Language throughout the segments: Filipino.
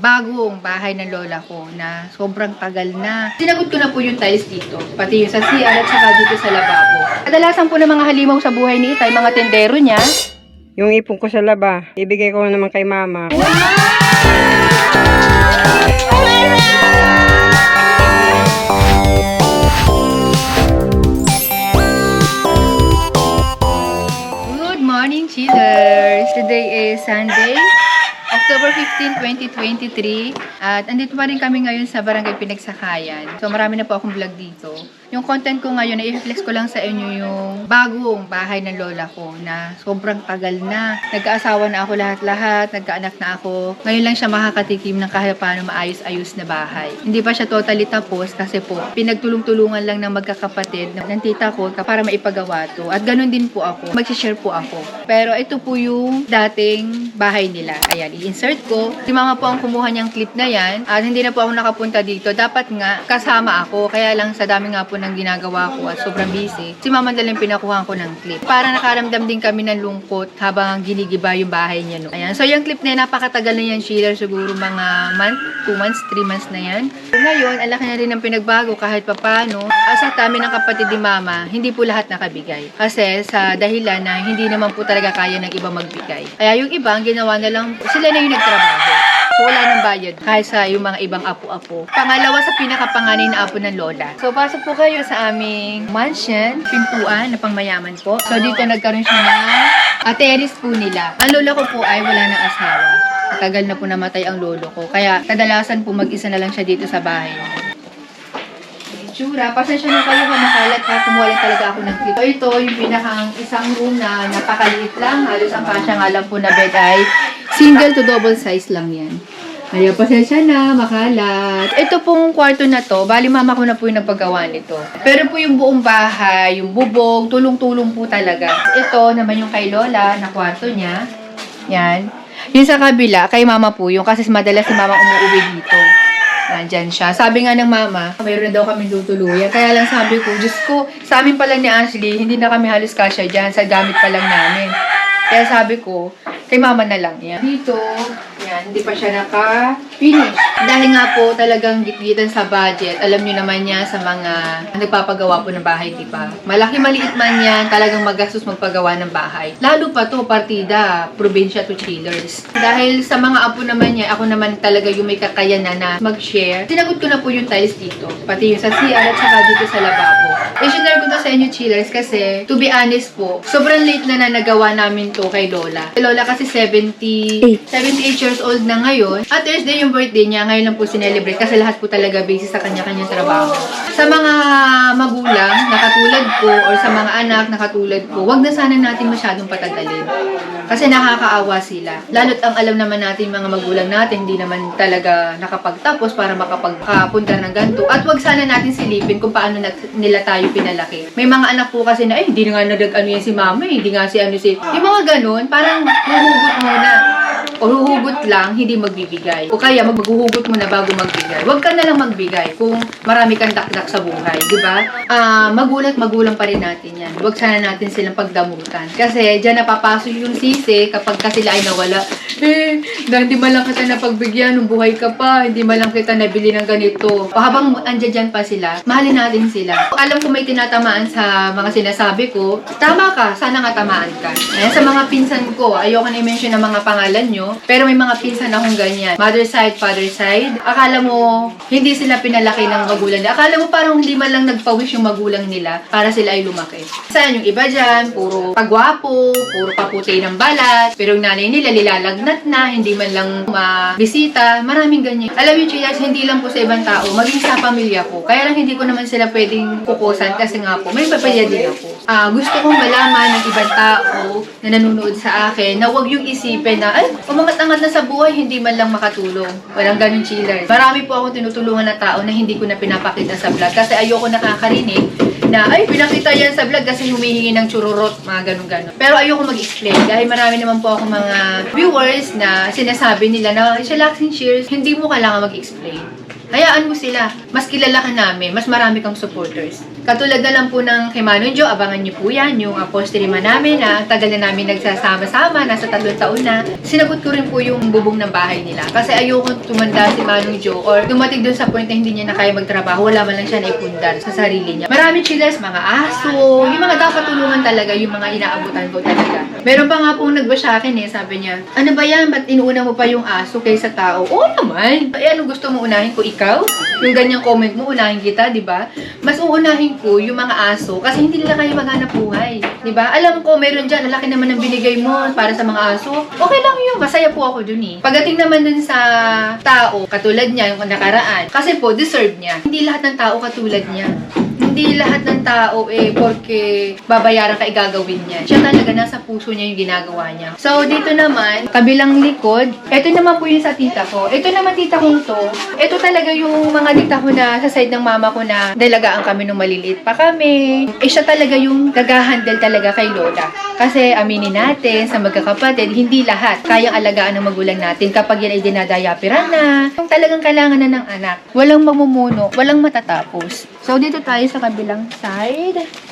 bagong bahay ng lola ko na sobrang tagal na. Sinagot ko na po yung tiles dito, pati yung sa CR at saka dito sa lababo. Kadalasan po ng mga halimaw sa buhay ni Itay, mga tendero niya. Yung ipon ko sa laba, ibigay ko naman kay mama. Good morning, chillers! Today is Sunday, October 15, 2023. At andito pa rin kami ngayon sa Barangay Pinagsakayan. So marami na po akong vlog dito. Yung content ko ngayon, i-flex ko lang sa inyo yung bagong bahay ng lola ko na sobrang tagal na. Nagkaasawa na ako lahat-lahat, nagkaanak na ako. Ngayon lang siya makakatikim ng kahit paano maayos-ayos na bahay. Hindi pa siya totally tapos kasi po, pinagtulong-tulungan lang ng magkakapatid ng tita ko para maipagawa to. At ganun din po ako. Mag-share po ako. Pero ito po yung dating bahay nila. Ayan, i-insert ko. Si mama po ang kumuha niyang clip na yan. At hindi na po ako nakapunta dito. Dapat nga, kasama ako. Kaya lang sa dami nga po ng ginagawa ko at sobrang busy. Si mama na lang pinakuha ko ng clip. Para nakaramdam din kami ng lungkot habang ginigiba yung bahay niya. No? Ayan. So yung clip na yan, napakatagal na yan, Sheila. Siguro mga month, 2 months, 3 months na yan. Ngayon, ang laki na rin ng pinagbago kahit papano. Asa kami ng kapatid ni mama, hindi po lahat nakabigay. Kasi sa dahilan na hindi naman po talaga kaya ng iba magbigay. Kaya yung iba, ang ginawa na lang, sila na yung nagtrabaho. So, wala nang bayad. Kahit sa yung mga ibang apo-apo. Pangalawa sa pinakapanganay na apo ng lola. So, pasok po kayo sa aming mansion, pintuan na pangmayaman po. So, dito nagkaroon siya ng uh, terrace po nila. Ang lola ko po ay wala ng asawa. Matagal na po namatay ang lolo ko. Kaya, kadalasan po mag-isa na lang siya dito sa bahay. Itsura, pasensya na kayo kung makalat ha, kumuha lang talaga ako ng clip. So, ito yung pinakang isang room na napakaliit lang. Halos ang kasya nga lang po na bed ay single to double size lang yan. Kaya pasensya na, makalat. Ito pong kwarto na to, bali mama ko na po yung nagpagawa nito. Pero po yung buong bahay, yung bubong, tulong-tulong po talaga. Ito naman yung kay Lola na kwarto niya. Yan. Yung sa kabila, kay mama po yung kasi madalas si mama umuwi dito. Nandyan siya. Sabi nga ng mama, mayroon na daw kami tutuluyan. Kaya lang sabi ko, Diyos ko, sa amin pa lang ni Ashley, hindi na kami halos kasya dyan. Sa gamit pa lang namin. Kaya sabi ko, kay mama na lang yan. Dito, yan, hindi pa siya naka-finish. Dahil nga po talagang gitgitan sa budget, alam nyo naman niya sa mga nagpapagawa po ng bahay, di ba? Malaki maliit man yan, talagang magastos magpagawa ng bahay. Lalo pa to, partida, probinsya to chillers. Dahil sa mga apo naman niya, ako naman talaga yung may kakayanan na mag-share. Sinagot ko na po yung tiles dito, pati yung sa CR at saka dito sa lababo. I-share ko to sa inyo chillers kasi, to be honest po, sobrang late na na nagawa namin to kay Lola. Lola kasi 70, 78 years old na ngayon. At Thursday yung birthday niya, ngayon lang po sinelebrate kasi lahat po talaga busy sa kanya-kanyang trabaho. Sa mga magulang na katulad ko or sa mga anak na katulad ko, wag na sana natin masyadong patagalin. Kasi nakakaawa sila. Lalo't ang alam naman natin mga magulang natin, hindi naman talaga nakapagtapos para makapagpunta ng ganito. At wag sana natin silipin kung paano nila tayo pinalaki. May mga anak po kasi na, eh, hindi nga nadag ano yan si mama, eh, hindi nga si ano si... Yung mga ganun, parang huhugot muna. O huhugot lang, hindi magbibigay. O kaya maghuhugot mo na bago magbigay. Huwag ka na lang magbigay kung marami kang dakdak sa buhay, di ba? Ah, magulat, magulang pa rin natin yan. Huwag sana natin silang pagdamutan. Kasi dyan napapasok yung sisi kapag ka sila ay nawala. Eh, na, hindi man lang kita napagbigyan nung buhay ka pa. Hindi man lang kita nabili ng ganito. Habang andyan dyan pa sila, mahalin natin sila. Alam ko may tinatamaan sa mga sinasabi ko. Tama ka, sana nga tamaan ka. Ayan, sa mga pinsan ko, ayoko na i-mention ang mga pangalan nyo, pero may mga pinsan akong ganyan. Mother side, father side. Akala mo, hindi sila pinalaki ng magulang nila. Akala mo parang hindi man lang nagpawis yung magulang nila para sila ay lumaki. Saan yung iba dyan, puro pagwapo, puro paputi ng balat, pero yung nanay nila nilalagnat na, hindi man lang mabisita. Maraming ganyan. Alam niyo, Chiyas, hindi lang po sa ibang tao, maging sa pamilya ko. Kaya lang hindi ko naman sila pwedeng kukusan kasi nga po, may papaya din ako. Ah, gusto kong malaman ng ibang tao na nanonood sa akin na wag yung isipin na, ay, umangat-angat na sa buhay, hindi man lang makatulong. Walang ganun chillers. Marami po akong tinutulungan na tao na hindi ko na pinapakita sa vlog kasi ayoko nakakarinig na, ay, pinakita yan sa vlog kasi humihingi ng chururot, mga ganun-ganun. Pero ayoko mag-explain dahil marami naman po ako mga viewers na sinasabi nila na, Shalaxin Cheers, hindi mo kailangan mag-explain. Hayaan mo sila. Mas kilala ka namin, mas marami kang supporters. Katulad na lang po ng kay Manong Jo, abangan niyo po yan, yung apostolima namin na tagal na namin nagsasama-sama, nasa tatlong taon na. Sinagot ko rin po yung bubong ng bahay nila. Kasi ayoko tumanda si Manong Jo or dumating dun sa point na hindi niya na kaya magtrabaho, wala man lang siya naipundar sa sarili niya. Maraming chillers, mga aso, yung mga dapat tulungan talaga, yung mga inaabutan ko talaga. Meron pa nga pong nagba sa akin eh, sabi niya, ano ba yan, ba't inuuna mo pa yung aso kaysa tao? Oo naman. Eh, ano gusto mo unahin ko ikaw? Yung ganyang comment mo, unahin kita, di ba? Mas uunahin ko yung mga aso kasi hindi nila kaya maghanap buhay. Ba? Alam ko, meron dyan, ang laki naman ng binigay mo para sa mga aso. Okay lang yun, masaya po ako dun eh. Pagdating naman dun sa tao, katulad niya, yung nakaraan, kasi po, deserve niya. Hindi lahat ng tao katulad niya hindi lahat ng tao eh porke babayaran ka igagawin niya. Siya talaga nasa puso niya yung ginagawa niya. So dito naman, kabilang likod, ito naman po yung sa tita ko. Ito naman tita kong to. Ito talaga yung mga tita ko na sa side ng mama ko na dalagaan kami nung maliliit pa kami. Eh siya talaga yung nag-handle talaga kay Lola. Kasi aminin natin sa magkakapatid, hindi lahat kayang alagaan ng magulang natin kapag yan ay dinadayapiran na. Talagang kailangan na ng anak. Walang mamumuno, walang matatapos. So dito tayo sa kabilang side.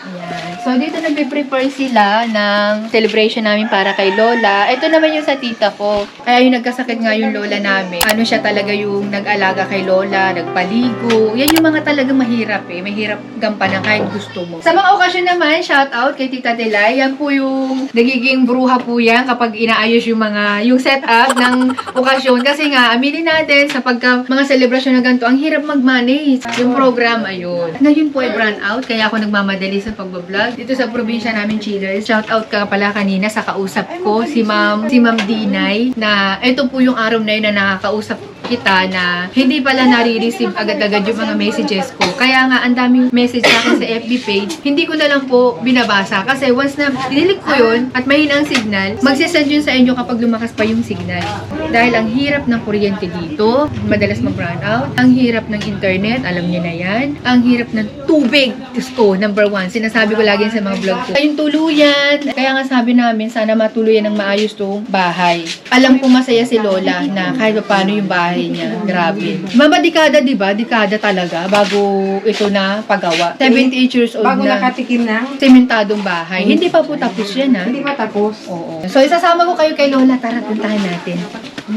Ayan. So, dito nagpe-prepare sila ng celebration namin para kay Lola. Ito naman yung sa tita ko. Kaya yung nagkasakit nga yung Lola namin. Ano siya talaga yung nag-alaga kay Lola, nagpaligo. Yan yung mga talagang mahirap eh. Mahirap gampanan kahit gusto mo. Sa mga okasyon naman, shout out kay Tita Delay. Yan po yung nagiging bruha po yan kapag inaayos yung mga, yung setup ng okasyon. Kasi nga, aminin natin sa pagka mga celebration na ganito, ang hirap mag-manage. Yung program, ayun. Ngayon po ay brand out, kaya ako nagmamadali sa pagbablog. Dito sa probinsya namin, Cheaters. Shout out ka pala kanina sa kausap ko, si Ma'am, si Ma'am Dinay, na ito po yung araw na yun na nakakausap kita na hindi pala nare-receive agad-agad yung mga messages ko. Kaya nga, ang daming message sa akin sa FB page, hindi ko na lang po binabasa. Kasi once na dinilig ko yun at mahina ang signal, magsisend yun sa inyo kapag lumakas pa yung signal. Dahil ang hirap ng kuryente dito, madalas mag-run out. Ang hirap ng internet, alam niyo na yan. Ang hirap ng tubig. Diyos ko, number one. Sinasabi ko lagi sa mga vlog ko. Yung tuluyan. Kaya nga sabi namin, sana matuluyan ng maayos tong bahay. Alam ko masaya si Lola na kahit pa paano yung bahay niya. Grabe. Mama, dekada, di ba? Dekada talaga bago ito na pagawa. 78 years old Bago na. nakatikim ng, Sementadong bahay. Hindi pa po tapos yan, ha? hindi pa tapos. Oo. So, isasama ko kayo kay Lola. Tara, puntahan natin.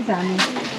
Sa amin?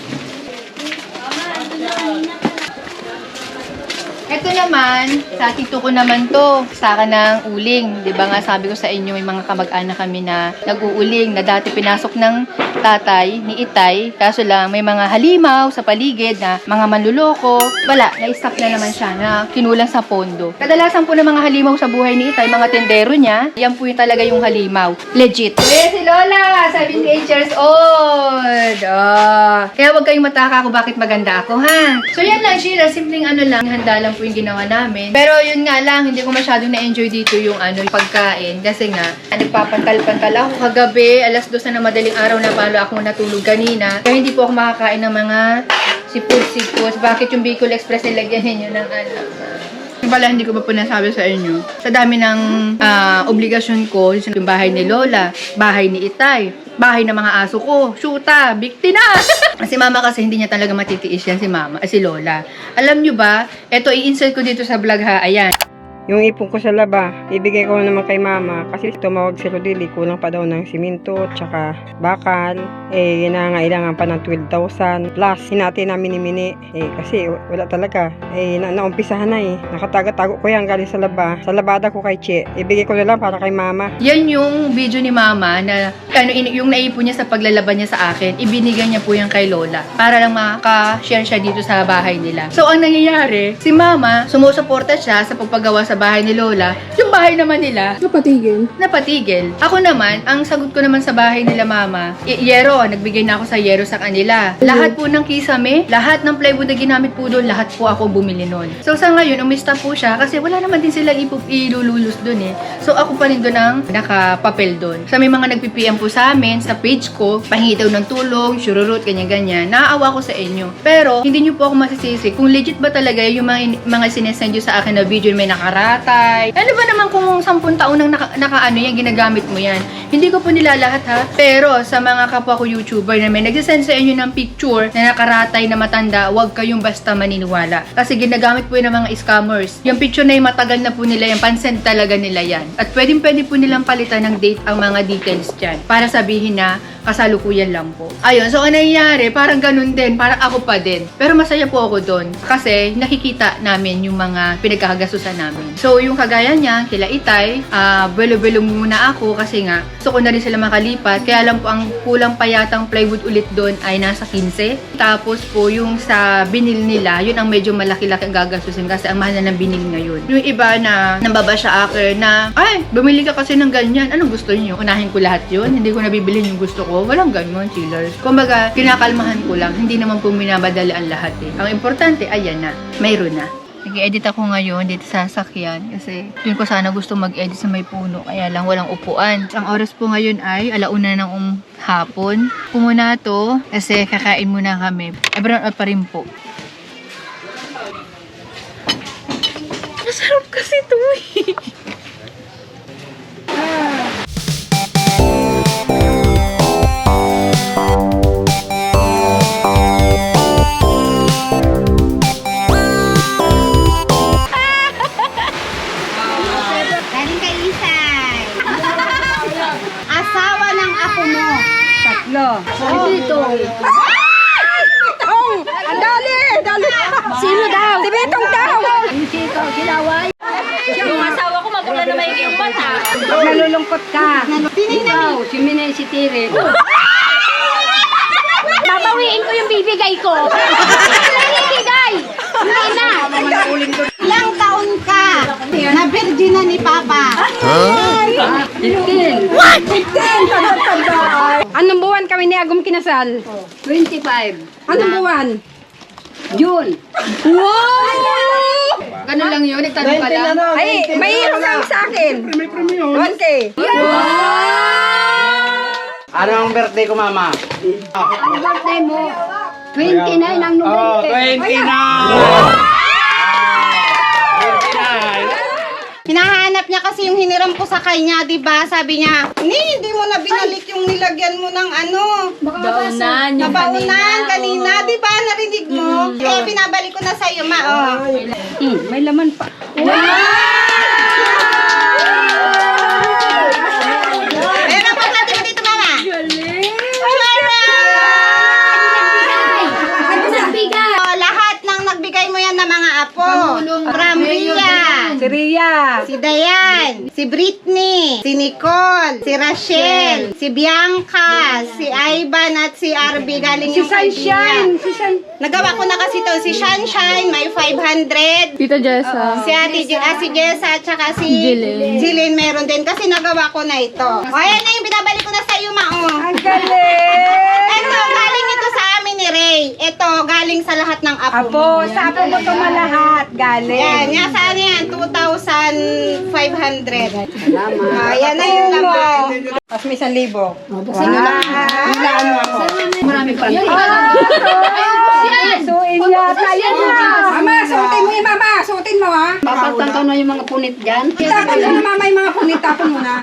Ito naman, sa tito ko naman to, sa akin ng uling. Di ba nga sabi ko sa inyo, may mga kamag-anak kami na nag-uuling na dati pinasok ng tatay ni Itay. Kaso lang, may mga halimaw sa paligid na mga manluloko. Wala, na-stop na naman siya na kinulang sa pondo. Kadalasan po ng mga halimaw sa buhay ni Itay, mga tendero niya, yan po yung talaga yung halimaw. Legit. Eh, si Lola, 78 years old. Oh. Kaya huwag kayong mataka kung bakit maganda ako, ha? So, yan lang, Sheila. Simpleng ano lang, handa lang po yung ginawa namin. Pero yun nga lang, hindi ko masyadong na-enjoy dito yung ano, yung pagkain. Kasi nga, nagpapantal-pantal ako kagabi, alas dos na ng madaling araw na palo ako natulog kanina. Kaya hindi po ako makakain ng mga sipos-sipos. Bakit yung Bicol Express nilagyan ninyo ng ano? Pala, hindi ko pa po nasabi sa inyo. Sa dami ng ah, obligasyon ko, yung bahay ni Lola, bahay ni Itay, bahay ng mga aso ko, shoota, bikti na! si mama kasi hindi niya talaga matitiis yan si mama, ah, si Lola. Alam nyo ba, eto i-insert ko dito sa vlog ha, ayan. Yung ipon ko sa laba, ibigay ko naman kay mama kasi tumawag si Rodili, kulang pa daw ng siminto, tsaka bakal. Eh, nangailangan pa ng 12,000 plus. Hinati namin ni Mini. Eh, kasi wala talaga. Eh, na naumpisahan na eh. Nakatago-tago ko yan galing sa laba. Sa labada ko kay Che. Ibigay ko na lang para kay mama. Yan yung video ni mama na ano, yung naipon niya sa paglalaban niya sa akin, ibinigay niya po yan kay Lola para lang maka-share siya dito sa bahay nila. So, ang nangyayari, si mama, sumusuporta siya sa pagpagawa sa bahay ni Lola. Yung bahay naman nila, Napatigil. napatigil. Ako naman, ang sagot ko naman sa bahay nila mama, y- yero, nagbigay na ako sa yero sa kanila. Lahat po ng kisame, lahat ng plywood na ginamit po doon, lahat po ako bumili noon. So sa ngayon, umista po siya kasi wala naman din sila ipu- ilululus doon eh. So ako pa rin doon ang nakapapel doon. Sa may mga nagpi-PM po sa amin, sa page ko, pahingi daw ng tulong, shururut, ganyan-ganyan. Naaawa ko sa inyo. Pero, hindi nyo po ako masisisi kung legit ba talaga yung mga, mga sinesend nyo sa akin na video na may nakaraan nakaratay. Ano ba naman kung 10 taon nang naka, nakaano yan, ginagamit mo yan? Hindi ko po nila lahat ha. Pero sa mga kapwa ko YouTuber na may nagsisend sa inyo ng picture na nakaratay na matanda, huwag kayong basta maniniwala. Kasi ginagamit po yun ng mga scammers. Yung picture na yung matagal na po nila yan, pansend talaga nila yan. At pwedeng pwede po nilang palitan ng date ang mga details dyan. Para sabihin na kasalukuyan lang po. Ayun, so ano nangyayari? Parang ganun din, parang ako pa din. Pero masaya po ako doon kasi nakikita namin yung mga pinagkakagasusan namin. So yung kagaya niya, kila Itay, ah belo-belo muna ako kasi nga gusto ko na rin sila makalipat. Kaya lang po ang kulang pa yatang plywood ulit doon ay nasa 15. Tapos po yung sa binil nila, yun ang medyo malaki-laki ang gagastusin kasi ang mahal na ng binil ngayon. Yung iba na nambaba sa akin na, ay, bumili ka kasi ng ganyan. Anong gusto niyo? Unahin ko lahat yun. Hindi ko nabibili yung gusto ko. Walang ganun, chillers. Kumbaga, kinakalmahan ko lang. Hindi naman po minabadali ang lahat eh. Ang importante, ayan na. Mayroon na. Nag-edit ako ngayon dito sa sakyan kasi yun ko sana gusto mag-edit sa may puno kaya lang walang upuan. Ang oras po ngayon ay alauna ng um, hapon. Pumuna to kasi kakain muna kami. Eh, brown out pa rin po. Masarap kasi to eh. mata. Nalulungkot ka. Ikaw, si Minay si Tire. Babawiin ko yung bibigay ko. Bibigay? Hindi na. Ilang taon ka na virgin na ni Papa? 15. What? 15. Tanda-tanda. Anong buwan kami ni Agum kinasal? 25. Anong buwan? June. Wow! Ganun lang yun, nagtanong ka lang. Ay, may hero lang sa akin. 1K. Ano ang birthday ko, mama? Ano birthday mo? 29 ang Oh, November. 29! 29! Hinahanap niya kasi yung hiniram ko sa kanya, di ba? Sabi niya, ni, hindi mo na binalik yung nilagyan mo ng ano. Baunan yung Nabaunan kanina, di ba? Narinig mo? Eh, binabalik ko na sa'yo, ma. Oh. Hmm, may laman pa. Pero pagkati mo dito, mama. Nagbigay? Oh, lahat ng nagbigay mo yan ng mga apo. From Ria. Si Ria. Si Dayan, si Britney, si Nicole, si Rachel, si Bianca, si Ivan at si Arby galing Si yung Sunshine. Si Sun... Nagawa ko na kasi to si Sunshine, may 500. Tita Jessa. Si Ate Je- ah, si Jessa at saka si Jillian. Jillian meron din kasi nagawa ko na ito. O ayan na yung binabalik ko na sa iyo, Mao. Ang galing. Ito, galing ito sa amin ni Ray. Ito, galing sa lahat ng apo, Apo, mo. sa apo mo ito malahat. Galing. Yan, yan sa ano yan, 2,500. Salamat. Ayan na yung laman. Tapos may isang libo. Hilaan mo ako. Marami pa. Yan, Suin yata yan na. Mama, suotin mo yung mama. Suotin mo ha. Papaltan ko na yung mga punit dyan. Itapon mo na mama yung mga punit. Tapon mo na.